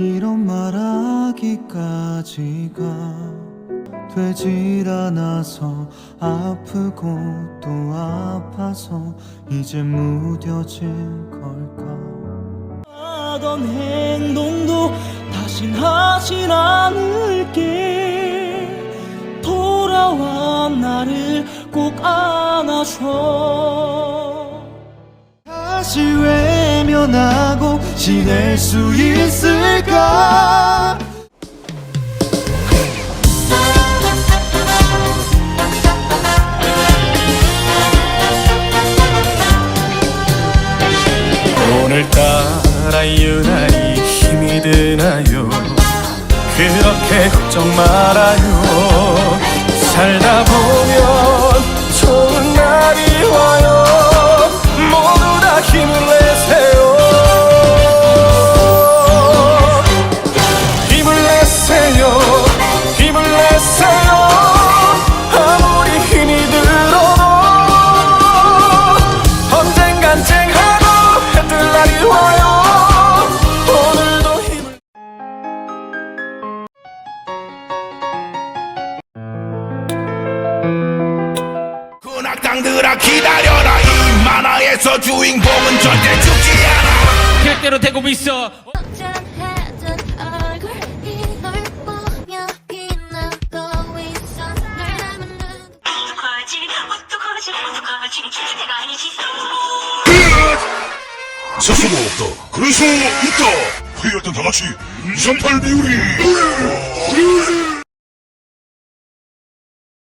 이런 말하기까지가 되질 않아서 아프고 또 아파서 이제 무뎌질 걸까? 하던 행동도 다신 하진 않을게. 돌아와 나를 꼭 안아줘. 다시 외면하고 지낼 수 있을까? 오늘따라 유난히 힘이 드나요? 그렇게 걱정 말아요. 살다 보면 군악당들아 기다려라 이 만화에서 주인공은 절대 죽지 않아 계획대로 되고 있어. 스스로 없다. 그래서 있다. 회였던 다 같이 238 비율이